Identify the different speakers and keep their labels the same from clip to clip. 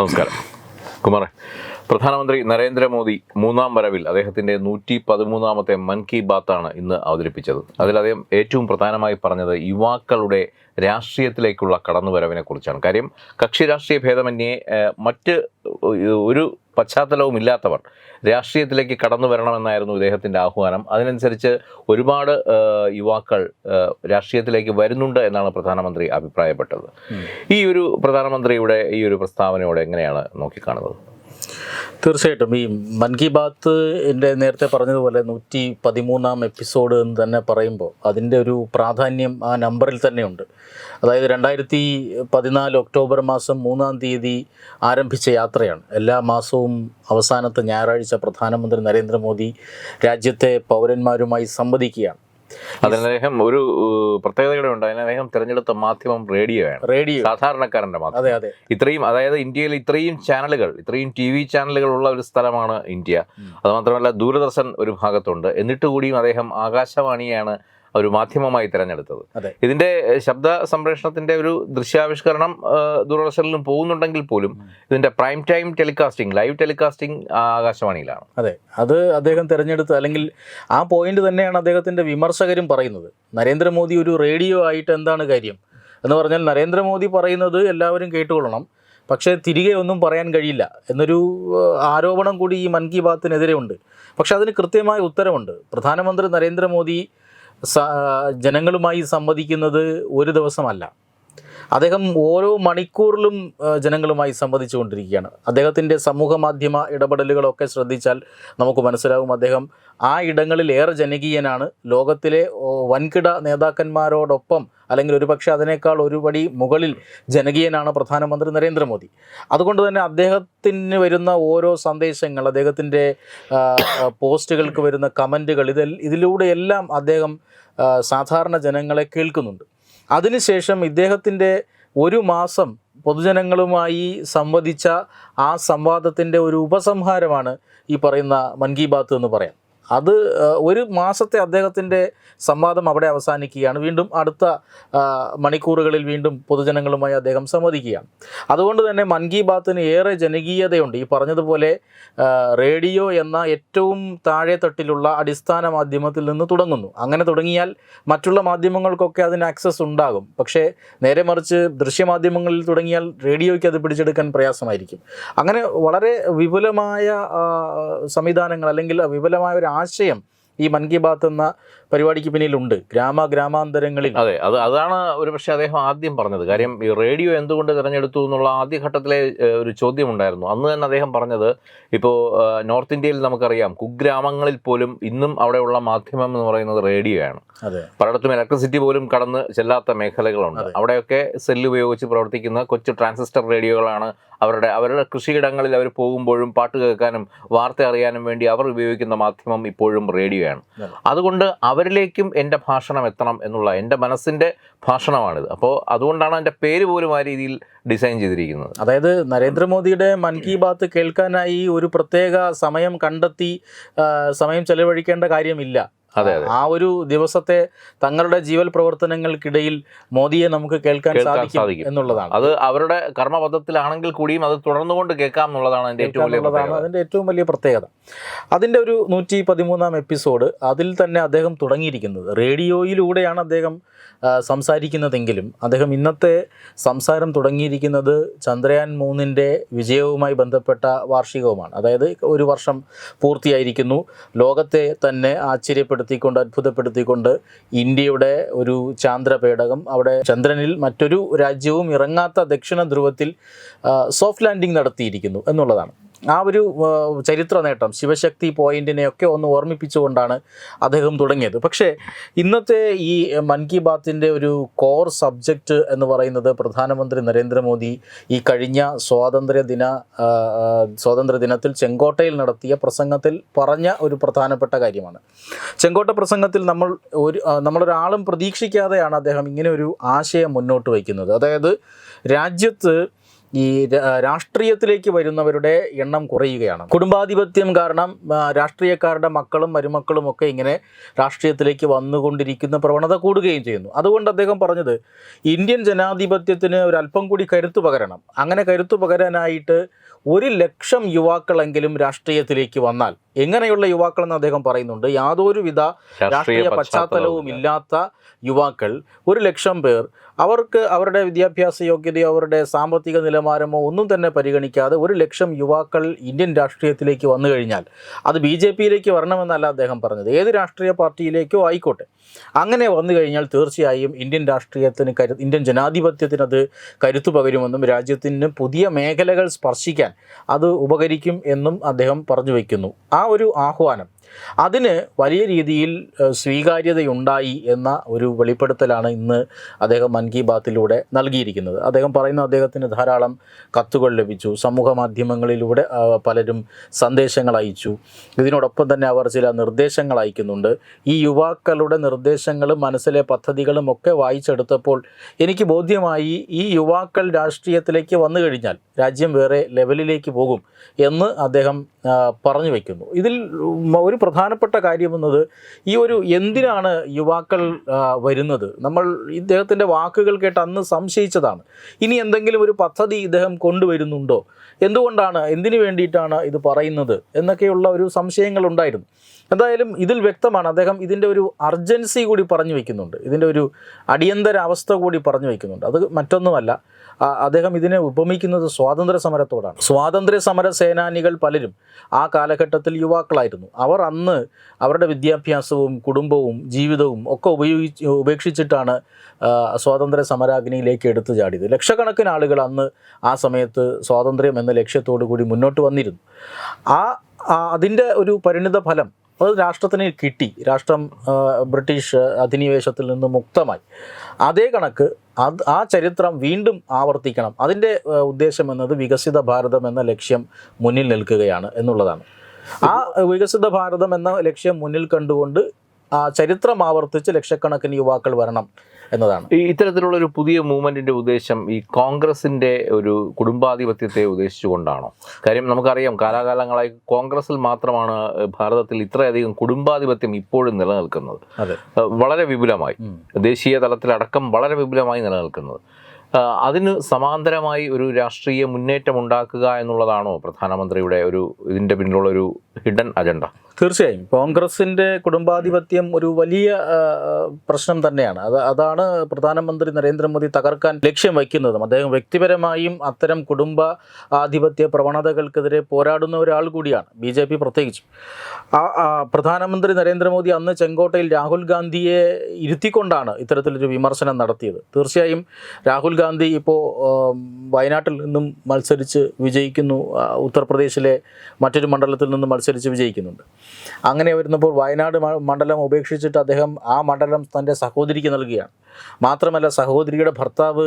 Speaker 1: നമസ്കാരം. കുമാറെ പ്രധാനമന്ത്രി നരേന്ദ്രമോദി മൂന്നാം വരവിൽ അദ്ദേഹത്തിന്റെ നൂറ്റി പതിമൂന്നാമത്തെ മൻ കി ബാത്താണ് ഇന്ന് അവതരിപ്പിച്ചത്. അതിൽ അദ്ദേഹം ഏറ്റവും പ്രധാനമായി പറഞ്ഞത് യുവാക്കളുടെ രാഷ്ട്രീയത്തിലേക്കുള്ള കടന്നുവരവിനെ കുറിച്ചാണ്. കാര്യം കക്ഷി രാഷ്ട്രീയ ഭേദമന്യേ മറ്റ് ഒരു പശ്ചാത്തലവും ഇല്ലാത്തവർ രാഷ്ട്രീയത്തിലേക്ക് കടന്നു വരണമെന്നായിരുന്നു ഇദ്ദേഹത്തിന്റെ ആഹ്വാനം. അതിനനുസരിച്ച് ഒരുപാട് യുവാക്കൾ രാഷ്ട്രീയത്തിലേക്ക് വരുന്നുണ്ട് എന്നാണ് പ്രധാനമന്ത്രി അഭിപ്രായപ്പെട്ടത്. ഈ ഒരു പ്രധാനമന്ത്രിയുടെ ഈ ഒരു പ്രസ്താവനയോടെ എങ്ങനെയാണ് നോക്കിക്കാണുന്നത്?
Speaker 2: തീർച്ചയായിട്ടും. ഈ മൻ കി ബാത്ത് എന്റെ നേരത്തെ പറഞ്ഞതുപോലെ നൂറ്റി പതിമൂന്നാം എപ്പിസോഡ് എന്ന് തന്നെ പറയുമ്പോൾ അതിന്റെ ഒരു പ്രാധാന്യം ആ നമ്പറിൽ തന്നെയുണ്ട്. അതായത് രണ്ടായിരത്തി പതിനാല് ഒക്ടോബർ മാസം മൂന്നാം തീയതി ആരംഭിച്ച യാത്രയാണ്. എല്ലാ മാസവും അവസാനത്തെ ഞായറാഴ്ച പ്രധാനമന്ത്രി നരേന്ദ്രമോദി രാജ്യത്തെ പൗരന്മാരുമായി സംവദിക്കുകയാണ്.
Speaker 1: അതിന് അദ്ദേഹം ഒരു പ്രത്യേകതയുടെ ഉണ്ട്. അതിനദ്ദേഹം തിരഞ്ഞെടുത്ത മാധ്യമം റേഡിയോയാണ്
Speaker 2: റേഡിയോ.
Speaker 1: സാധാരണക്കാരന്റെ മാത്രം
Speaker 2: അതെ അതെ.
Speaker 1: ഇത്രയും അതായത് ഇന്ത്യയിൽ ഇത്രയും ചാനലുകൾ ഇത്രയും ടി വി ചാനലുകൾ ഉള്ള ഒരു സ്ഥലമാണ് ഇന്ത്യ. അതുമാത്രമല്ല ദൂരദർശൻ ഒരു ഭാഗത്തുണ്ട്. എന്നിട്ട് കൂടിയും അദ്ദേഹം ആകാശവാണിയാണ് ഒരു മാധ്യമമായി തിരഞ്ഞെടുത്തത്. ഇതിന്റെ ശബ്ദ സംപ്രേഷണത്തിന്റെ ഒരു ദൃശ്യാവിഷ്കരണം ദൂരദർശനിലും പോകുന്നുണ്ടെങ്കിൽ പോലും ഇതിന്റെ prime time telecasting live telecasting ആകാശവാണിയിലാണ്.
Speaker 2: അതെ. അത് അദ്ദേഹം തിരഞ്ഞെടുത്ത അല്ലെങ്കിൽ ആ പോയിന്റ് തന്നെയാണ് അദ്ദേഹത്തിന്റെ വിമർശകരും പറയുന്നത്. നരേന്ദ്രമോദി ഒരു റേഡിയോ ആയിട്ട് എന്താണ് കാര്യം? എന്ന് പറഞ്ഞാൽ നരേന്ദ്രമോദി പറയുന്നത് എല്ലാവരും കേട്ടുകൊള്ളണം. പക്ഷേ തിരികെ ഒന്നും പറയാൻ കഴിയില്ല എന്നൊരു ആരോപണം കൂടി ഈ മൻ കി ബാത്തിനെതിരെ ഉണ്ട്. പക്ഷെ അതിന് കൃത്യമായ ഉത്തരവുണ്ട് പ്രധാനമന്ത്രി നരേന്ദ്രമോദി ജനങ്ങളുമായി സംവദിക്കുന്നത് ഒരു ദിവസമല്ല. അദ്ദേഹം ഓരോ മണിക്കൂറിലും ജനങ്ങളുമായി സംവദിച്ചുകൊണ്ടിരിക്കുകയാണ്. അദ്ദേഹത്തിന്റെ സമൂഹ മാധ്യമ ഇടപെടലുകളൊക്കെ ശ്രദ്ധിച്ചാൽ നമുക്ക് മനസ്സിലാകും അദ്ദേഹം ആ ഇടങ്ങളിൽ ഏറെ ജനകീയനാണ്. ലോകത്തിലെ വൻകിട നേതാക്കന്മാരോടൊപ്പം അല്ലെങ്കിൽ ഒരുപക്ഷെ അതിനേക്കാൾ ഒരുപടി മുകളിൽ ജനകീയനാണ് പ്രധാനമന്ത്രി നരേന്ദ്രമോദി. അതുകൊണ്ട് തന്നെ അദ്ദേഹത്തിന് വരുന്ന ഓരോ സന്ദേശങ്ങൾ അദ്ദേഹത്തിന്റെ പോസ്റ്റുകൾക്ക് വരുന്ന കമന്റുകൾ ഇതിൽ ഇതിലൂടെയെല്ലാം അദ്ദേഹം സാധാരണ ജനങ്ങളെ കേൾക്കുന്നുണ്ട്. അതിനുശേഷം ഇദ്ദേഹത്തിന്റെ ഒരു മാസം പൊതുജനങ്ങളുമായി സംവദിച്ച ആ സംവാദത്തിന്റെ ഒരു ഉപസംഹാരമാണ് ഈ പറയുന്ന മൻ കി ബാത്ത് എന്ന് പറയാം. അത് ഒരു മാസത്തെ അദ്ദേഹത്തിന്റെ സംവാദം അവിടെ അവസാനിക്കുകയാണ്. വീണ്ടും അടുത്ത മണിക്കൂറുകളിൽ വീണ്ടും പൊതുജനങ്ങളുമായി അദ്ദേഹം സംവദിക്കുകയാണ്. അതുകൊണ്ട് തന്നെ മൻ കി ബാത്തിന് ഏറെ ജനകീയതയുണ്ട്. ഈ പറഞ്ഞതുപോലെ റേഡിയോ എന്ന ഏറ്റവും താഴെ തട്ടിലുള്ള അടിസ്ഥാന മാധ്യമത്തിൽ നിന്ന് തുടങ്ങുന്നു. അങ്ങനെ തുടങ്ങിയാൽ മറ്റുള്ള മാധ്യമങ്ങൾക്കൊക്കെ അതിന് ആക്സസ് ഉണ്ടാകും. പക്ഷേ നേരെ മറിച്ച് ദൃശ്യമാധ്യമങ്ങളിൽ തുടങ്ങിയാൽ റേഡിയോയ്ക്ക് അത് പിടിച്ചെടുക്കാൻ പ്രയാസമായിരിക്കും. അങ്ങനെ വളരെ വിപുലമായ സംവിധാനങ്ങൾ അല്ലെങ്കിൽ വിപുലമായ ഒരു ആശയം ഈ മൻ കി ബാത്ത് എന്ന പരിപാടിക്ക് പിന്നിലുണ്ട്. ഗ്രാമ ഗ്രാമാന്തരങ്ങളിൽ.
Speaker 1: അതെ അത് അതാണ് ഒരു പക്ഷേ അദ്ദേഹം ആദ്യം പറഞ്ഞത്. കാര്യം ഈ റേഡിയോ എന്തുകൊണ്ട് തിരഞ്ഞെടുത്തു എന്നുള്ള ആദ്യഘട്ടത്തിലെ ഒരു ചോദ്യം ഉണ്ടായിരുന്നു അന്ന് തന്നെ അദ്ദേഹം പറഞ്ഞത് ഇപ്പോൾ നോർത്ത് ഇന്ത്യയിൽ നമുക്കറിയാം കുഗ്രാമങ്ങളിൽ പോലും ഇന്നും അവിടെയുള്ള മാധ്യമം എന്ന് പറയുന്നത് റേഡിയോയാണ്
Speaker 2: അതെ.
Speaker 1: പലയിടത്തും ഇലക്ട്രിസിറ്റി പോലും കടന്ന് ചെല്ലാത്ത മേഖലകളുണ്ട്. അവിടെയൊക്കെ സെല്ല് ഉപയോഗിച്ച് പ്രവർത്തിക്കുന്ന കൊച്ചു ട്രാൻസിസ്റ്റർ റേഡിയോകളാണ് അവരുടെ അവരുടെ കൃഷിയിടങ്ങളിൽ അവർ പോകുമ്പോഴും പാട്ട് കേൾക്കാനും വാർത്ത അറിയാനും വേണ്ടി അവർ ഉപയോഗിക്കുന്ന മാധ്യമം ഇപ്പോഴും റേഡിയോയാണ്.
Speaker 2: അതെ.
Speaker 1: അതുകൊണ്ട് അവരിലേക്കും എന്റെ ഭാഷണം എത്തണം എന്നുള്ള എന്റെ മനസ്സിന്റെ ഭാഷണമാണിത്. അപ്പോൾ അതുകൊണ്ടാണ് എന്റെ പേര് പോലും ആ രീതിയിൽ ഡിസൈൻ ചെയ്തിരിക്കുന്നത്.
Speaker 2: അതായത് നരേന്ദ്രമോദിയുടെ മൻ കി ബാത്ത് കേൾക്കാനായി ഒരു പ്രത്യേക സമയം കണ്ടെത്തി സമയം ചെലവഴിക്കേണ്ട കാര്യമില്ല.
Speaker 1: അതെ
Speaker 2: ആ ഒരു ദിവസത്തെ തങ്ങളുടെ ജീവൽ പ്രവർത്തനങ്ങൾക്കിടയിൽ മോദിയെ നമുക്ക് കേൾക്കാൻ സാധിക്കും. എന്നുള്ളതാണ്.
Speaker 1: അത് അവരുടെ കർമ്മപഥത്തിലാണെങ്കിൽ കൂടിയും അത് തുടർന്നുകൊണ്ട് കേൾക്കാം എന്നുള്ളതാണ് അതിന്റെ ഏറ്റവും വലിയ
Speaker 2: അതിന്റെ ഏറ്റവും വലിയ പ്രത്യേകത. അതിന്റെ ഒരു നൂറ്റി പതിമൂന്നാം എപ്പിസോഡ് അതിൽ തന്നെ അദ്ദേഹം തുടങ്ങിയിരിക്കുന്നത്. റേഡിയോയിലൂടെയാണ് അദ്ദേഹം സംസാരിക്കുന്നതെങ്കിലും അദ്ദേഹം ഇന്നത്തെ സംസാരം തുടങ്ങിയിരിക്കുന്നത് ചന്ദ്രയാൻ മൂന്നിന്റെ വിജയവുമായി ബന്ധപ്പെട്ട വാർഷികവുമാണ്. അതായത് ഒരു വർഷം പൂർത്തിയായിരിക്കുന്നു. ലോകത്തെ തന്നെ ആശ്ചര്യപ്പെടുത്തിക്കൊണ്ട് അത്ഭുതപ്പെടുത്തിക്കൊണ്ട് ഇന്ത്യയുടെ ഒരു ചാന്ദ്രപേടകം അവിടെ ചന്ദ്രനിൽ മറ്റൊരു രാജ്യവും ഇറങ്ങാത്ത ദക്ഷിണ ധ്രുവത്തിൽ സോഫ്റ്റ് ലാൻഡിംഗ് നടത്തിയിരിക്കുന്നു എന്നുള്ളതാണ്. ആ ഒരു ചരിത്ര നേട്ടം ശിവശക്തി പോയിന്റിനെയൊക്കെ ഒന്ന് ഓർമ്മിപ്പിച്ചുകൊണ്ടാണ് അദ്ദേഹം തുടങ്ങിയത്. പക്ഷേ ഇന്നത്തെ ഈ മൻ കി ബാത്തിന്റെ ഒരു കോർ സബ്ജക്റ്റ് എന്ന് പറയുന്നത് പ്രധാനമന്ത്രി നരേന്ദ്രമോദി ഈ കഴിഞ്ഞ സ്വാതന്ത്ര്യ ദിന സ്വാതന്ത്ര്യ ദിനത്തിൽ ചെങ്കോട്ടയിൽ നടത്തിയ പ്രസംഗത്തിൽ പറഞ്ഞ ഒരു പ്രധാനപ്പെട്ട കാര്യമാണ്. ചെങ്കോട്ട പ്രസംഗത്തിൽ നമ്മൾ ഒരു നമ്മളൊരാളും പ്രതീക്ഷിക്കാതെയാണ് അദ്ദേഹം ഇങ്ങനെ ഒരു ആശയം മുന്നോട്ട് വയ്ക്കുന്നത്. അതായത് രാജ്യത്ത് ഈ രാഷ്ട്രീയത്തിലേക്ക് വരുന്നവരുടെ എണ്ണം കുറയുകയാണ്. കുടുംബാധിപത്യം കാരണം രാഷ്ട്രീയക്കാരുടെ മക്കളും മരുമക്കളും ഒക്കെ ഇങ്ങനെ രാഷ്ട്രീയത്തിലേക്ക് വന്നുകൊണ്ടിരിക്കുന്ന പ്രവണത കൂടുകയും ചെയ്യുന്നു. അതുകൊണ്ട് അദ്ദേഹം പറഞ്ഞത് ഇന്ത്യൻ ജനാധിപത്യത്തിന് ഒരു അല്പം കൂടി കരുത്തു പകരണം. അങ്ങനെ കരുത്തു പകരാനായിട്ട് ഒരു ലക്ഷം യുവാക്കളെങ്കിലും രാഷ്ട്രീയത്തിലേക്ക് വന്നാൽ എങ്ങനെയുള്ള യുവാക്കളെന്ന് അദ്ദേഹം പറയുന്നുണ്ട്. യാതൊരുവിധ രാഷ്ട്രീയ പശ്ചാത്തലവും ഇല്ലാത്ത യുവാക്കൾ ഒരു ലക്ഷം പേർ അവർക്ക് അവരുടെ വിദ്യാഭ്യാസ യോഗ്യതയോ അവരുടെ സാമ്പത്തിക നിലവാരമോ ഒന്നും തന്നെ പരിഗണിക്കാതെ ഒരു ലക്ഷം യുവാക്കൾ ഇന്ത്യൻ രാഷ്ട്രീയത്തിലേക്ക് വന്നു കഴിഞ്ഞാൽ അത് ബി ജെ പിയിലേക്ക് വരണമെന്നല്ല അദ്ദേഹം പറഞ്ഞത്. ഏത് രാഷ്ട്രീയ പാർട്ടിയിലേക്കോ ആയിക്കോട്ടെ. അങ്ങനെ വന്നു കഴിഞ്ഞാൽ തീർച്ചയായും ഇന്ത്യൻ രാഷ്ട്രീയത്തിന് കരു ഇന്ത്യൻ ജനാധിപത്യത്തിന് അത് കരുത്തു പകരുമെന്നും രാജ്യത്തിന് പുതിയ മേഖലകൾ സ്പർശിക്കാൻ അത് ഉപകരിക്കും എന്നും അദ്ദേഹം പറഞ്ഞു വയ്ക്കുന്നു ആ ഒരു ആഹ്വാനം. അതിന് വലിയ രീതിയിൽ സ്വീകാര്യതയുണ്ടായി എന്ന ഒരു വെളിപ്പെടുത്തലാണ് ഇന്ന് അദ്ദേഹം മൻ കി ബാത്തിലൂടെ നൽകിയിരിക്കുന്നത്. അദ്ദേഹം പറയുന്ന അദ്ദേഹത്തിന് ധാരാളം കത്തുകൾ ലഭിച്ചു. സമൂഹ മാധ്യമങ്ങളിലൂടെ പലരും സന്ദേശങ്ങൾ അയച്ചു. ഇതിനോടൊപ്പം തന്നെ അവർ ചില നിർദ്ദേശങ്ങൾ അയക്കുന്നുണ്ട്. ഈ യുവാക്കളുടെ നിർദ്ദേശങ്ങളും മനസ്സിലെ പദ്ധതികളും ഒക്കെ വായിച്ചെടുത്തപ്പോൾ എനിക്ക് ബോധ്യമായി ഈ യുവാക്കൾ രാഷ്ട്രീയത്തിലേക്ക് വന്നു കഴിഞ്ഞാൽ രാജ്യം വേറെ ലെവലിലേക്ക് പോകും എന്ന് അദ്ദേഹം പറഞ്ഞു വയ്ക്കുന്നു ഇതിൽ ഉം, ഒരു പ്രധാനപ്പെട്ട കാര്യം എന്നത് ഈ ഒരു എന്തിനാണ് യുവാക്കൾ വരുന്നത്? നമ്മൾ ഇദ്ദേഹത്തിന്റെ വാക്കുകൾ കേട്ട് അന്ന് സംശയിച്ചതാണ്. ഇനി എന്തെങ്കിലും ഒരു പദ്ധതി ഇദ്ദേഹം കൊണ്ടുവരുന്നുണ്ടോ? എന്തുകൊണ്ടാണ്? എന്തിനു വേണ്ടിയിട്ടാണ് ഇത് പറയുന്നത്? എന്നൊക്കെയുള്ള ഒരു സംശയങ്ങൾ ഉണ്ടായിരുന്നു. എന്തായാലും ഇതിൽ വ്യക്തമാണ്. അദ്ദേഹം ഇതിന്റെ ഒരു അർജൻസി കൂടി പറഞ്ഞു വയ്ക്കുന്നുണ്ട് ഇതിന്റെ ഒരു അടിയന്തര അവസ്ഥ കൂടി പറഞ്ഞു വയ്ക്കുന്നുണ്ട് അത് മറ്റൊന്നുമല്ല. അദ്ദേഹം ഇതിനെ ഉപമിക്കുന്നത് സ്വാതന്ത്ര്യ സമരത്തോടാണ് സ്വാതന്ത്ര്യ സമര സേനാനികൾ പലരും ആ കാലഘട്ടത്തിൽ യുവാക്കളായിരുന്നു. അവർ അന്ന് അവരുടെ വിദ്യാഭ്യാസവും കുടുംബവും ജീവിതവും ഒക്കെ ഉപയോഗിച്ച് ഉപേക്ഷിച്ചിട്ടാണ് സ്വാതന്ത്ര്യ സമരാഗ്നിയിലേക്ക് എടുത്തു ചാടിയത്. ലക്ഷക്കണക്കിന് ആളുകൾ അന്ന് ആ സമയത്ത് സ്വാതന്ത്ര്യം എന്ന ലക്ഷ്യത്തോടു കൂടി മുന്നോട്ട് വന്നിരുന്നു. ആ, അതിന്റെ ഒരു പരിണിത ഫലം അത് രാഷ്ട്രത്തിന് കിട്ടി. രാഷ്ട്രം ബ്രിട്ടീഷ് അധിനിവേശത്തിൽ നിന്ന് മുക്തമായി. അതേ കണക്ക് അത് ആ ചരിത്രം വീണ്ടും ആവർത്തിക്കണം. അതിന്റെ ഉദ്ദേശം എന്നത് വികസിത ഭാരതം എന്ന ലക്ഷ്യം മുന്നിൽ നിൽക്കുകയാണ് എന്നുള്ളതാണ്. ആ വികസിത ഭാരതം എന്ന ലക്ഷ്യം മുന്നിൽ കണ്ടുകൊണ്ട് ആ ചരിത്രം ആവർത്തിച്ച് ലക്ഷക്കണക്കിന് യുവാക്കൾ വരണം. എന്നതാണ്.
Speaker 1: ഈ ഇത്തരത്തിലുള്ള ഒരു പുതിയ മൂവ്മെന്റിന്റെ ഉദ്ദേശം ഈ കോൺഗ്രസിന്റെ ഒരു കുടുംബാധിപത്യത്തെ ഉദ്ദേശിച്ചുകൊണ്ടാണോ? കാര്യം നമുക്കറിയാം കാലാകാലങ്ങളായി കോൺഗ്രസിൽ മാത്രമാണ് ഭാരതത്തിൽ ഇത്രയധികം കുടുംബാധിപത്യം ഇപ്പോഴും നിലനിൽക്കുന്നത്. വളരെ വിപുലമായി. ദേശീയ തലത്തിലടക്കം വളരെ വിപുലമായി നിലനിൽക്കുന്നത്. അതിന് സമാന്തരമായി ഒരു രാഷ്ട്രീയ മുന്നേറ്റം ഉണ്ടാക്കുക എന്നുള്ളതാണോ പ്രധാനമന്ത്രിയുടെ ഒരു ഇതിന്റെ പിന്നിലുള്ള ഒരു ഹിഡൻ അജണ്ട?
Speaker 2: തീർച്ചയായും. കോൺഗ്രസിന്റെ കുടുംബാധിപത്യം ഒരു വലിയ പ്രശ്നം തന്നെയാണ്. അത് അതാണ് പ്രധാനമന്ത്രി നരേന്ദ്രമോദി തകർക്കാൻ ലക്ഷ്യം വയ്ക്കുന്നതും. അദ്ദേഹം വ്യക്തിപരമായും അത്തരം കുടുംബ ആധിപത്യ പ്രവണതകൾക്കെതിരെ പോരാടുന്ന ഒരാൾ കൂടിയാണ്. ബി ജെ പി പ്രത്യേകിച്ചും. പ്രധാനമന്ത്രി നരേന്ദ്രമോദി അന്ന് ചെങ്കോട്ടയിൽ രാഹുൽ ഗാന്ധിയെ ഇരുത്തിക്കൊണ്ടാണ് ഇത്തരത്തിലൊരു വിമർശനം നടത്തിയത്. തീർച്ചയായും രാഹുൽ ഗാന്ധി ഇപ്പോൾ വയനാട്ടിൽ നിന്നും മത്സരിച്ച് വിജയിക്കുന്നു. ഉത്തർപ്രദേശിലെ മറ്റൊരു മണ്ഡലത്തിൽ നിന്നും മത്സരിച്ച് വിജയിക്കുന്നുണ്ട്. അങ്ങനെ വരുന്നപ്പോൾ വയനാട് മണ്ഡലം ഉപേക്ഷിച്ചിട്ട് അദ്ദേഹം ആ മണ്ഡലം തന്റെ സഹോദരിക്ക് നൽകുകയാണ്. മാത്രമല്ല സഹോദരിയുടെ ഭർത്താവ്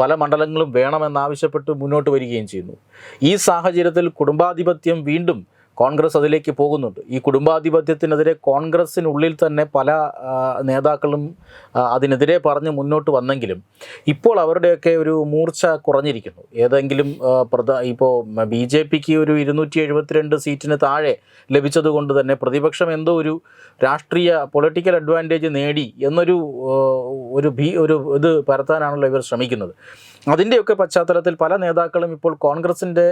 Speaker 2: പല മണ്ഡലങ്ങളും വേണമെന്നാവശ്യപ്പെട്ട് മുന്നോട്ട് വരികയും ചെയ്യുന്നു. ഈ സാഹചര്യത്തിൽ കുടുംബാധിപത്യം വീണ്ടും കോൺഗ്രസ് അതിലേക്ക് പോകുന്നുണ്ട്. ഈ കുടുംബാധിപത്യത്തിനെതിരെ കോൺഗ്രസ്സിനുള്ളിൽ തന്നെ പല നേതാക്കളും അതിനെതിരെ പറഞ്ഞ് മുന്നോട്ട് വന്നെങ്കിലും ഇപ്പോൾ അവരുടെയൊക്കെ ഒരു മൂർച്ച കുറഞ്ഞിരിക്കുന്നു. ഏതെങ്കിലും പ്രധാ ഇപ്പോൾ ബി ജെ പിക്ക് ഒരു ഇരുന്നൂറ്റി എഴുപത്തിരണ്ട് സീറ്റിന് താഴെ ലഭിച്ചതുകൊണ്ട് തന്നെ പ്രതിപക്ഷം എന്തോ ഒരു രാഷ്ട്രീയ പൊളിറ്റിക്കൽ അഡ്വാന്റേജ് നേടി എന്നൊരു ഒരു ഭീ ഒരു ഇത് പരത്താനാണല്ലോ ഇവർ ശ്രമിക്കുന്നത്. അതിന്റെയൊക്കെ പശ്ചാത്തലത്തിൽ പല നേതാക്കളും ഇപ്പോൾ കോൺഗ്രസിന്റെ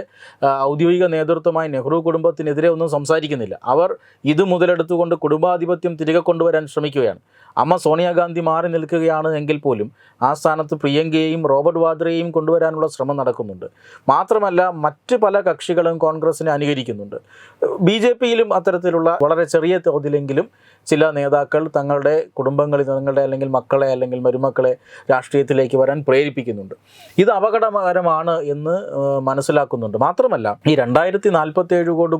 Speaker 2: ഔദ്യോഗിക നേതൃത്വമായി നെഹ്റു കുടുംബത്തിനെതിരെ ഒന്നും സംസാരിക്കുന്നില്ല. അവർ ഇത് മുതലെടുത്തുകൊണ്ട് കുടുംബാധിപത്യം തിരികെ കൊണ്ടുവരാൻ ശ്രമിക്കുകയാണ്. അമ്മ സോണിയാഗാന്ധി മാറി നിൽക്കുകയാണ് എങ്കിൽ പോലും ആ സ്ഥാനത്ത് പ്രിയങ്കയെയും റോബർട്ട് വാദ്രയെയും കൊണ്ടുവരാനുള്ള ശ്രമം നടക്കുന്നുണ്ട്. മാത്രമല്ല മറ്റ് പല കക്ഷികളും കോൺഗ്രസിനെ അനുകരിക്കുന്നുണ്ട്. ബി ജെ പിയിലും അത്തരത്തിലുള്ള വളരെ ചെറിയ തോതിലെങ്കിലും ചില നേതാക്കൾ തങ്ങളുടെ കുടുംബങ്ങളിൽ തങ്ങളുടെ അല്ലെങ്കിൽ മക്കളെ അല്ലെങ്കിൽ മരുമക്കളെ രാഷ്ട്രീയത്തിലേക്ക് വരാൻ പ്രേരിപ്പിക്കുന്നുണ്ട്. ഇത് അപകടകരമാണ് എന്ന് മനസ്സിലാക്കുന്നുണ്ട്. മാത്രമല്ല ഈ രണ്ടായിരത്തി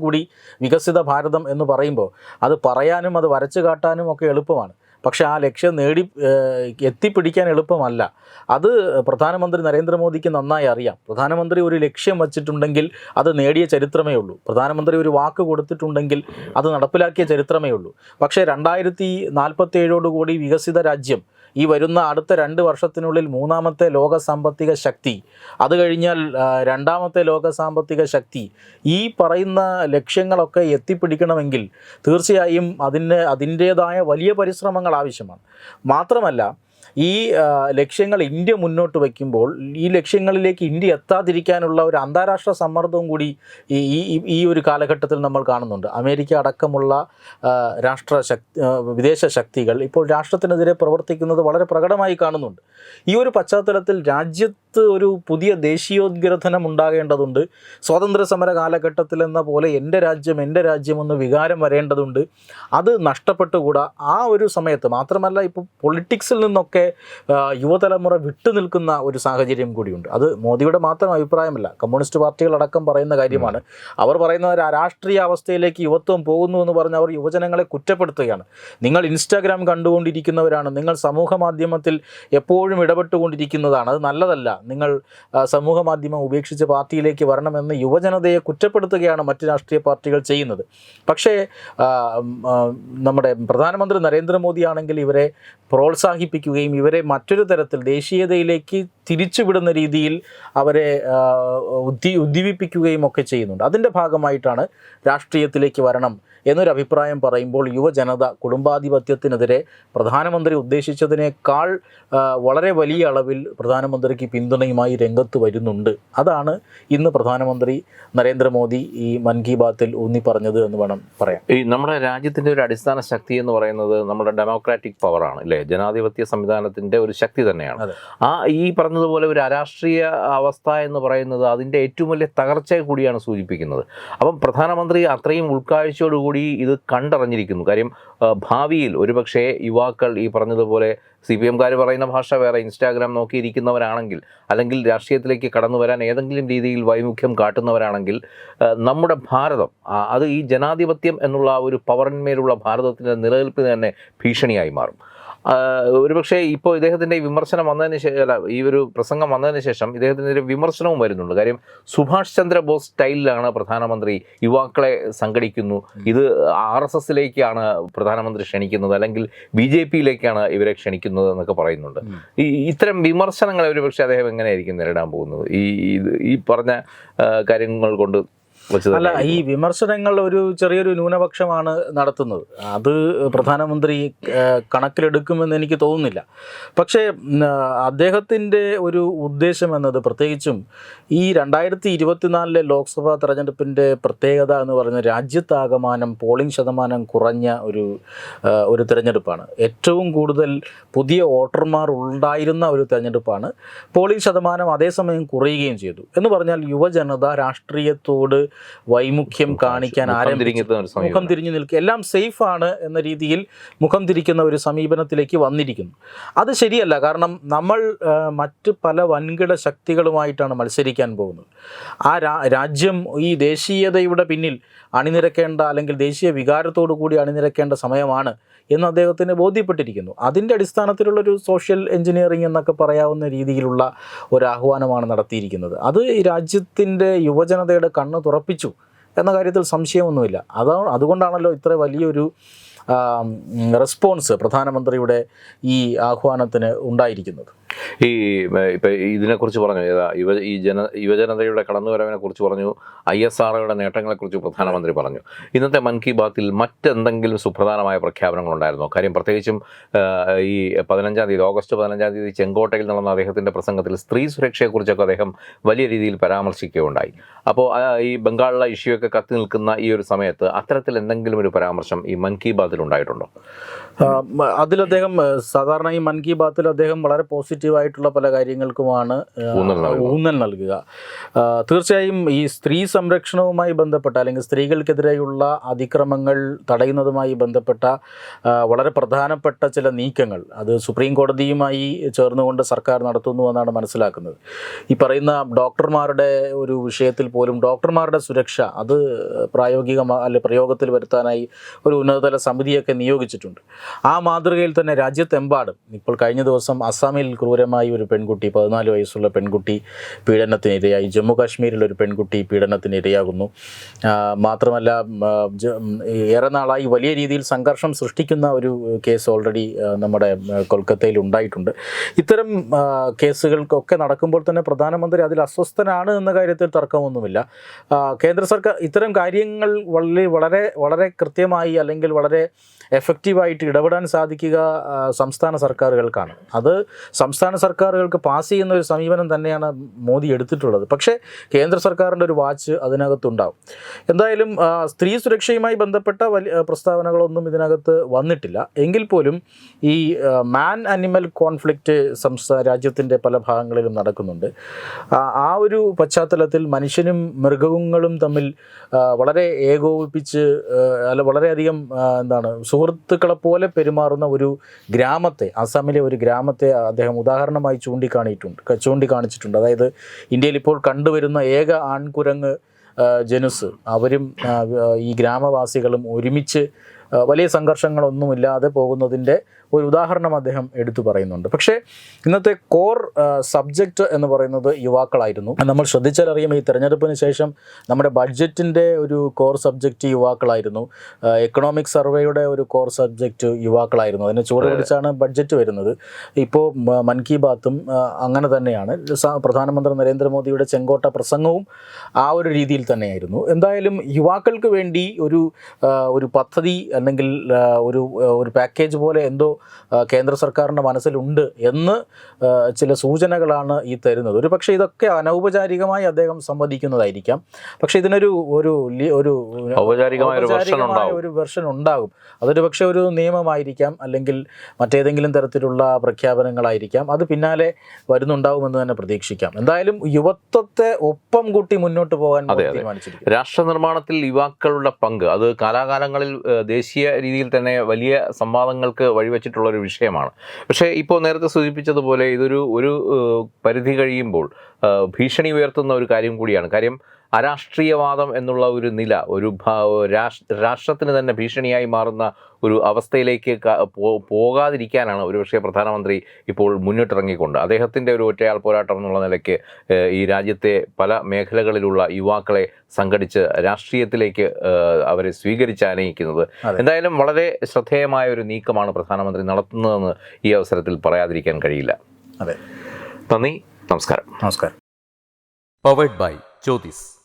Speaker 2: കൂടി വികസിത ഭാരതം എന്ന് പറയുമ്പോൾ അത് പറയാനും അത് വരച്ചു കാട്ടാനും ഒക്കെ എളുപ്പമാണ്. പക്ഷേ ആ ലക്ഷ്യം നേടി എത്തിപ്പിടിക്കാൻ എളുപ്പമല്ല. അത് പ്രധാനമന്ത്രി നരേന്ദ്രമോദിക്ക് നന്നായി അറിയാം. പ്രധാനമന്ത്രി ഒരു ലക്ഷ്യം വച്ചിട്ടുണ്ടെങ്കിൽ അത് നേടിയ ചരിത്രമേ ഉള്ളൂ. പ്രധാനമന്ത്രി ഒരു വാക്ക് കൊടുത്തിട്ടുണ്ടെങ്കിൽ അത് നടപ്പിലാക്കിയ ചരിത്രമേ ഉള്ളൂ. പക്ഷേ രണ്ടായിരത്തി നാൽപ്പത്തി കൂടി വികസിത രാജ്യം ഈ വരുന്ന അടുത്ത രണ്ട് വർഷത്തിനുള്ളിൽ മൂന്നാമത്തെ ലോക സാമ്പത്തിക ശക്തി അത് കഴിഞ്ഞാൽ രണ്ടാമത്തെ ലോക സാമ്പത്തിക ശക്തി ഈ പറയുന്ന ലക്ഷ്യങ്ങളൊക്കെ എത്തിപ്പിടിക്കണമെങ്കിൽ തീർച്ചയായും അതിന് അതിന്റേതായ വലിയ പരിശ്രമങ്ങൾ ആവശ്യമാണ്. മാത്രമല്ല ഈ ലക്ഷ്യങ്ങൾ ഇന്ത്യ മുന്നോട്ട് വയ്ക്കുമ്പോൾ ഈ ലക്ഷ്യങ്ങളിലേക്ക് ഇന്ത്യ എത്താതിരിക്കാനുള്ള ഒരു അന്താരാഷ്ട്ര സമ്മർദ്ദവും കൂടി ഈ ഈ- ഒരു കാലഘട്ടത്തിൽ നമ്മൾ കാണുന്നുണ്ട്. അമേരിക്ക അടക്കമുള്ള രാഷ്ട്ര ശക്തി വിദേശ ശക്തികൾ ഇപ്പോൾ രാഷ്ട്രത്തിനെതിരെ പ്രവർത്തിക്കുന്നത് വളരെ പ്രകടമായി കാണുന്നുണ്ട്. ഈ ഒരു പശ്ചാത്തലത്തിൽ രാജ്യത്ത് ഒരു പുതിയ ദേശീയോദ്ഗ്രഥനം ഉണ്ടാകേണ്ടതുണ്ട്. സ്വാതന്ത്ര്യ സമര കാലഘട്ടത്തിൽ എന്ന പോലെ എന്റെ രാജ്യം എന്റെ രാജ്യം എന്ന് വികാരം വരേണ്ടതുണ്ട്. അത് നഷ്ടപ്പെട്ടുകൂടാ. ആ ഒരു സമയത്ത് മാത്രമല്ല ഇപ്പോൾ പൊളിറ്റിക്സിൽ നിന്നൊക്കെ യുവതലമുറ വിട്ടുനിൽക്കുന്ന ഒരു സാഹചര്യം കൂടിയുണ്ട്. അത് മോദിയുടെ മാത്രം അഭിപ്രായമല്ല. കമ്മ്യൂണിസ്റ്റ് പാർട്ടികളടക്കം പറയുന്ന കാര്യമാണ്. അവർ പറയുന്ന രാഷ്ട്രീയ അവസ്ഥയിലേക്ക് യുവത്വം പോകുന്നു എന്ന് പറഞ്ഞ് അവർ യുവജനങ്ങളെ കുറ്റപ്പെടുത്തുകയാണ്. നിങ്ങൾ ഇൻസ്റ്റാഗ്രാം കണ്ടുകൊണ്ടിരിക്കുന്നവരാണ്. നിങ്ങൾ സമൂഹ മാധ്യമത്തിൽ എപ്പോഴും ഇടപെട്ടുകൊണ്ടിരിക്കുന്നതാണ്. അത് നല്ലതല്ല. നിങ്ങൾ സമൂഹ മാധ്യമം ഉപേക്ഷിച്ച് പാർട്ടിയിലേക്ക് വരണമെന്ന് യുവജനതയെ കുറ്റപ്പെടുത്തുകയാണ് മറ്റ് രാഷ്ട്രീയ പാർട്ടികൾ ചെയ്യുന്നത്. പക്ഷേ നമ്മുടെ പ്രധാനമന്ത്രി നരേന്ദ്രമോദിയാണെങ്കിൽ ഇവരെ പ്രോത്സാഹിപ്പിക്കുകയും ഇവരെ മറ്റൊരു തരത്തിൽ ദേശീയതയിലേക്ക് തിരിച്ചുവിടുന്ന രീതിയിൽ അവരെ ഉദ്ദീ ഉദ്ദീപിപ്പിക്കുകയും ഒക്കെ ചെയ്യുന്നുണ്ട്. അതിന്റെ ഭാഗമായിട്ടാണ് രാഷ്ട്രീയത്തിലേക്ക് വരണം എന്നൊരു അഭിപ്രായം പറയുമ്പോൾ യുവജനത കുടുംബാധിപത്യത്തിനെതിരെ പ്രധാനമന്ത്രി ഉദ്ദേശിച്ചതിനേക്കാൾ വളരെ വലിയ അളവിൽ പ്രധാനമന്ത്രിക്ക് പിന്തുണയുമായി രംഗത്ത് വരുന്നുണ്ട്. അതാണ് ഇന്ന് പ്രധാനമന്ത്രി നരേന്ദ്രമോദി ഈ മൻ കി ബാത്തിൽ ഊന്നി പറഞ്ഞത് എന്ന് വേണം പറയാം
Speaker 1: ഈ നമ്മുടെ രാജ്യത്തിന്റെ ഒരു അടിസ്ഥാന ശക്തി എന്ന് പറയുന്നത് നമ്മുടെ ഡെമോക്രാറ്റിക് പവറാണ് അല്ലേ? ജനാധിപത്യ സംവിധാനത്തിന്റെ ഒരു ശക്തി തന്നെയാണ്. ആ ഈ പറഞ്ഞതുപോലെ ഒരു അരാഷ്ട്രീയ അവസ്ഥ എന്ന് പറയുന്നത് അതിന്റെ ഏറ്റവും വലിയ തകർച്ച കൂടിയാണ് സൂചിപ്പിക്കുന്നത്. അപ്പം പ്രധാനമന്ത്രി അത്രയും ഉൾക്കാഴ്ചയോടുകൂടി ഇത് കണ്ടറിഞ്ഞിരിക്കുന്നു. കാര്യം ഭാവിയിൽ ഒരുപക്ഷെ യുവാക്കൾ ഈ പറഞ്ഞതുപോലെ സി പി എംകാർ പറയുന്ന ഭാഷ വേറെ ഇൻസ്റ്റാഗ്രാം നോക്കിയിരിക്കുന്നവരാണെങ്കിൽ അല്ലെങ്കിൽ രാഷ്ട്രീയത്തിലേക്ക് കടന്നു വരാൻ ഏതെങ്കിലും രീതിയിൽ വൈമുഖ്യം കാട്ടുന്നവരാണെങ്കിൽ നമ്മുടെ ഭാരതം അത് ഈ ജനാധിപത്യം എന്നുള്ള ഒരു പവറിന്മേലുള്ള ഭാരതത്തിന്റെ നിലനിൽപ്പിന് തന്നെ ഭീഷണിയായി മാറും. ഒരുപക്ഷേ ഇപ്പോൾ ഇദ്ദേഹത്തിന്റെ ഈ വിമർശനം വന്നതിന് ശേഷം അല്ല ഈ ഒരു പ്രസംഗം വന്നതിന് ശേഷം ഇദ്ദേഹത്തിന്റെ വിമർശനവും വരുന്നുണ്ട്. കാര്യം സുഭാഷ് ചന്ദ്രബോസ് സ്റ്റൈലിലാണ് പ്രധാനമന്ത്രി യുവാക്കളെ സംഘടിക്കുന്നു. ഇത് ആർ എസ് എസിലേക്കാണ് പ്രധാനമന്ത്രി ക്ഷണിക്കുന്നത് അല്ലെങ്കിൽ ബി ജെ പിയിലേക്കാണ് ഇവരെ ക്ഷണിക്കുന്നത് എന്നൊക്കെ പറയുന്നുണ്ട്. ഈ ഇത്തരം വിമർശനങ്ങൾ ഒരുപക്ഷെ അദ്ദേഹം എങ്ങനെയായിരിക്കും നേരിടാൻ പോകുന്നത്? ഈ ഈ പറഞ്ഞ കാര്യങ്ങൾ കൊണ്ട്
Speaker 2: അല്ല ഈ വിമർശനങ്ങൾ ഒരു ചെറിയൊരു ന്യൂനപക്ഷമാണ് നടത്തുന്നത്. അത് പ്രധാനമന്ത്രി കണക്കിലെടുക്കുമെന്ന് എനിക്ക് തോന്നുന്നില്ല. പക്ഷേ അദ്ദേഹത്തിന്റെ ഒരു ഉദ്ദേശം എന്നത് പ്രത്യേകിച്ചും ഈ രണ്ടായിരത്തി ഇരുപത്തിനാലിലെ ലോക്സഭാ തെരഞ്ഞെടുപ്പിന്റെ പ്രത്യേകത എന്ന് പറയുന്നത് രാജ്യത്താകമാനം പോളിംഗ് ശതമാനം കുറഞ്ഞ ഒരു ഒരു തിരഞ്ഞെടുപ്പാണ്. ഏറ്റവും കൂടുതൽ പുതിയ വോട്ടർമാർ ഉണ്ടായിരുന്ന ഒരു തിരഞ്ഞെടുപ്പാണ്. പോളിംഗ് ശതമാനം അതേസമയം കുറയുകയും ചെയ്തു. എന്ന് പറഞ്ഞാൽ യുവജനത രാഷ്ട്രീയത്തോട് വൈമുഖ്യം കാണിക്കാൻ ആരംഭിച്ചു. മുഖം തിരിഞ്ഞു നിൽക്കുക. എല്ലാം സേഫ് ആണ് എന്ന രീതിയിൽ മുഖം തിരിക്കുന്ന ഒരു സമീപനത്തിലേക്ക് വന്നിരിക്കുന്നു. അത് ശരിയല്ല. കാരണം നമ്മൾ മറ്റ് പല വൻകിട ശക്തികളുമായിട്ടാണ് മത്സരിക്കാൻ പോകുന്നത്. ആ രാ രാജ്യം ഈ ദേശീയതയുടെ പിന്നിൽ അണിനിരക്കേണ്ട അല്ലെങ്കിൽ ദേശീയ വികാരത്തോടു കൂടി അണിനിരക്കേണ്ട സമയമാണ് എന്ന് അദ്ദേഹത്തിന് ബോധ്യപ്പെട്ടിരിക്കുന്നു. അതിന്റെ അടിസ്ഥാനത്തിലുള്ളൊരു സോഷ്യൽ എഞ്ചിനീയറിംഗ് എന്നൊക്കെ പറയാവുന്ന രീതിയിലുള്ള ഒരു ആഹ്വാനമാണ് നടത്തിയിരിക്കുന്നത്. അത് ഈ രാജ്യത്തിന്റെ യുവജനതയുടെ കണ്ണ് തുറപ്പിച്ചു എന്ന കാര്യത്തിൽ സംശയമൊന്നുമില്ല. അതാണ് അതുകൊണ്ടാണല്ലോ ഇത്ര വലിയൊരു റെസ്പോൺസ് പ്രധാനമന്ത്രിയുടെ ഈ ആഹ്വാനത്തിന് ഉണ്ടായിരിക്കുന്നത്.
Speaker 1: ഈ ഇപ്പം ഇതിനെക്കുറിച്ച് പറഞ്ഞു ഏതാ യുവ ഈ ജന യുവജനതയുടെ കടന്നുവരവിനെ കുറിച്ച് പറഞ്ഞു ഐ എസ് ആറുകളുടെ നേട്ടങ്ങളെക്കുറിച്ച് പ്രധാനമന്ത്രി പറഞ്ഞു. ഇന്നത്തെ മൻ കി ബാത്തിൽ മറ്റെന്തെങ്കിലും സുപ്രധാനമായ പ്രഖ്യാപനങ്ങളുണ്ടായിരുന്നോ? കാര്യം പ്രത്യേകിച്ചും ഈ പതിനഞ്ചാം തീയതി ഓഗസ്റ്റ് പതിനഞ്ചാം തീയതി ചെങ്കോട്ടയിൽ നടന്ന അദ്ദേഹത്തിന്റെ പ്രസംഗത്തിൽ സ്ത്രീ സുരക്ഷയെക്കുറിച്ചൊക്കെ അദ്ദേഹം വലിയ രീതിയിൽ പരാമർശിക്കുകയുണ്ടായി. അപ്പോൾ ഈ ബംഗാളിലെ ഇഷ്യൂ ഒക്കെ കത്തി നിൽക്കുന്ന ഈ ഒരു സമയത്ത് അത്തരത്തിൽ എന്തെങ്കിലും ഒരു പരാമർശം ഈ മൻ കി ബാത്തിൽ ഉണ്ടായിട്ടുണ്ടോ?
Speaker 2: അതിൽ അദ്ദേഹം സാധാരണ ഈ മൻ കി ബാത്തിൽ അദ്ദേഹം വളരെ പോസിറ്റീവായിട്ടുള്ള പല കാര്യങ്ങൾക്കുമാണ്
Speaker 1: ഊന്നൽ
Speaker 2: നൽകുക. തീർച്ചയായും ഈ സ്ത്രീ സംരക്ഷണവുമായി ബന്ധപ്പെട്ട അല്ലെങ്കിൽ സ്ത്രീകൾക്കെതിരെയുള്ള അതിക്രമങ്ങൾ തടയുന്നതുമായി ബന്ധപ്പെട്ട വളരെ പ്രധാനപ്പെട്ട ചില നീക്കങ്ങൾ അത് സുപ്രീം കോടതിയുമായി ചേർന്നുകൊണ്ട് സർക്കാർ നടത്തുന്നു എന്നാണ് മനസ്സിലാക്കുന്നത്. ഈ പറയുന്ന ഡോക്ടർമാരുടെ ഒരു വിഷയത്തിൽ പോലും ഡോക്ടർമാരുടെ സുരക്ഷ അത് പ്രായോഗികമാ അല്ലെ പ്രയോഗത്തിൽ വരുത്താനായി ഒരു ഉന്നതതല സമിതിയൊക്കെ നിയോഗിച്ചിട്ടുണ്ട്. ആ മാതൃകയിൽ തന്നെ രാജ്യത്തെമ്പാടും ഇപ്പോൾ കഴിഞ്ഞ ദിവസം അസ്സാമിൽ ക്രൂരമായി ഒരു പെൺകുട്ടി പതിനാല് വയസ്സുള്ള പെൺകുട്ടി പീഡനത്തിനിരയായി ജമ്മു കാശ്മീരിൽ ഒരു പെൺകുട്ടി പീഡനത്തിനിരയാകുന്നു മാത്രമല്ല ഏറെ നാളായി വലിയ രീതിയിൽ സംഘർഷം സൃഷ്ടിക്കുന്ന ഒരു കേസ് ഓൾറെഡി നമ്മുടെ കൊൽക്കത്തയിൽ ഉണ്ടായിട്ടുണ്ട്. ഇത്തരം കേസുകൾക്കൊക്കെ നടക്കുമ്പോൾ തന്നെ പ്രധാനമന്ത്രി അതിൽ അസ്വസ്ഥനാണ് എന്ന കാര്യത്തിൽ തർക്കമൊന്നുമില്ല. കേന്ദ്ര സർക്കാർ ഇത്തരം കാര്യങ്ങൾ വളരെ വളരെ വളരെ കൃത്യമായി അല്ലെങ്കിൽ വളരെ എഫക്റ്റീവായിട്ട് ഇടപെടാൻ സാധിക്കുക സംസ്ഥാന സർക്കാരുകൾക്കാണ്. അത് സംസ്ഥാന സർക്കാരുകൾക്ക് പാസ് ചെയ്യുന്ന ഒരു സമീപനം തന്നെയാണ് മോദി എടുത്തിട്ടുള്ളത്. പക്ഷേ കേന്ദ്ര സർക്കാരിന്റെ ഒരു വാച്ച് അതിനകത്തുണ്ടാവും. എന്തായാലും സ്ത്രീ സുരക്ഷയുമായി ബന്ധപ്പെട്ട വലിയ പ്രസ്താവനകളൊന്നും ഇതിനകത്ത് വന്നിട്ടില്ല. എങ്കിൽ പോലും ഈ മാൻ അനിമൽ കോൺഫ്ലിക്റ്റ് സംസ്ഥാന രാജ്യത്തിന്റെ പല ഭാഗങ്ങളിലും നടക്കുന്നുണ്ട്. ആ ഒരു പശ്ചാത്തലത്തിൽ മനുഷ്യനും മൃഗങ്ങളും തമ്മിൽ വളരെ ഏകോപിപ്പിച്ച് അല്ല വളരെയധികം എന്താണ് സുഹൃത്തുക്കളെ പോലെ പെരുമാറുന്ന ഒരു ഗ്രാമത്തെ അസമിലെ ഒരു ഗ്രാമത്തെ അദ്ദേഹം ഉദാഹരണമായി ചൂണ്ടിക്കാണിയിട്ടുണ്ട് ചൂണ്ടിക്കാണിച്ചിട്ടുണ്ട്. അതായത് ഇന്ത്യയിൽ ഇപ്പോൾ കണ്ടുവരുന്ന ഏക ആൺകുരങ്ങ് ജനുസ്. അവരും ഈ ഗ്രാമവാസികളും ഒരുമിച്ച് വലിയ സംഘർഷങ്ങളൊന്നുമില്ലാതെ പോകുന്നതിന്റെ ഒരു ഉദാഹരണം അദ്ദേഹം എടുത്തു പറയുന്നുണ്ട്. പക്ഷേ ഇന്നത്തെ കോർ സബ്ജക്റ്റ് എന്ന് പറയുന്നത് യുവാക്കളായിരുന്നു. നമ്മൾ ശ്രദ്ധിച്ചാൽ അറിയാം ഈ തിരഞ്ഞെടുപ്പിന് ശേഷം നമ്മുടെ ബഡ്ജറ്റിന്റെ ഒരു കോർ സബ്ജക്റ്റ് യുവാക്കളായിരുന്നു. എക്കണോമിക് സർവേയുടെ ഒരു കോർ സബ്ജക്റ്റ് യുവാക്കളായിരുന്നു. അതിനെ ചുവട് പിടിച്ചാണ് ബഡ്ജറ്റ് വരുന്നത്. ഇപ്പോൾ മൻ കി ബാത്തും അങ്ങനെ തന്നെയാണ്. പ്രധാനമന്ത്രി നരേന്ദ്രമോദിയുടെ ചെങ്കോട്ട പ്രസംഗവും ആ ഒരു രീതിയിൽ തന്നെയായിരുന്നു. എന്തായാലും യുവാക്കൾക്ക് വേണ്ടി ഒരു ഒരു പദ്ധതി അല്ലെങ്കിൽ ഒരു ഒരു പാക്കേജ് പോലെ എന്തോ കേന്ദ്ര സർക്കാരിന്റെ മനസ്സിലുണ്ട് എന്ന് ചില സൂചനകളാണ് ഈ തരുന്നത്. ഒരു പക്ഷേ ഇതൊക്കെ അനൗപചാരികമായി അദ്ദേഹം സംവദിക്കുന്നതായിരിക്കാം പക്ഷേ ഇതിനൊരു ഒരു ഒരു
Speaker 1: ഔപചാരികമായ ഒരു
Speaker 2: വെർഷൻ ഉണ്ടാകും അതൊരു പക്ഷേ ഒരു നിയമമായിരിക്കാം അല്ലെങ്കിൽ മറ്റേതെങ്കിലും തരത്തിലുള്ള പ്രഖ്യാപനങ്ങളായിരിക്കാം. അത് പിന്നാലെ വരുന്നുണ്ടാവുമെന്ന് തന്നെ പ്രതീക്ഷിക്കാം. എന്തായാലും യുവത്വത്തെ ഒപ്പം കൂട്ടി മുന്നോട്ട് പോകാൻ തീരുമാനിച്ചിരിക്കും.
Speaker 1: രാഷ്ട്ര നിർമ്മാണത്തിൽ യുവാക്കളുടെ പങ്ക് അത് കാലാകാലങ്ങളിൽ ഏഹ്, ദേശീയ രീതിയിൽ തന്നെ വലിയ സംവാദങ്ങൾക്ക് വഴിവെച്ചിട്ടുള്ള ഒരു വിഷയമാണ്. പക്ഷേ ഇപ്പോൾ നേരത്തെ സൂചിപ്പിച്ചതുപോലെ ഇതൊരു ഒരു പരിധി കഴിയുമ്പോൾ ഭീഷണി ഉയർത്തുന്ന ഒരു കാര്യം കൂടിയാണ്. കാര്യം അരാഷ്ട്രീയവാദം എന്നുള്ള ഒരു നില ഒരു രാഷ്ട്രത്തിന് തന്നെ ഭീഷണിയായി മാറുന്ന ഒരു അവസ്ഥയിലേക്ക് പോകാതിരിക്കാനാണ് ഒരുപക്ഷെ പ്രധാനമന്ത്രി ഇപ്പോൾ മുന്നിട്ടിറങ്ങിക്കൊണ്ട്. അദ്ദേഹത്തിന്റെ ഒരു ഒറ്റയാൾ പോരാട്ടം എന്നുള്ള നിലയ്ക്ക് ഈ രാജ്യത്തെ പല മേഖലകളിലുള്ള യുവാക്കളെ സംഘടിച്ച് രാഷ്ട്രീയത്തിലേക്ക് അവരെ സ്വീകരിച്ച് ആനയിക്കുന്നത്. എന്തായാലും വളരെ ശ്രദ്ധേയമായ ഒരു നീക്കമാണ് പ്രധാനമന്ത്രി നടത്തുന്നതെന്ന് ഈ അവസരത്തിൽ പറയാതിരിക്കാൻ കഴിയില്ല.
Speaker 2: അതെ.
Speaker 1: നന്ദി നമസ്കാരം.
Speaker 2: നമസ്കാരം.
Speaker 3: Powered by Jyothis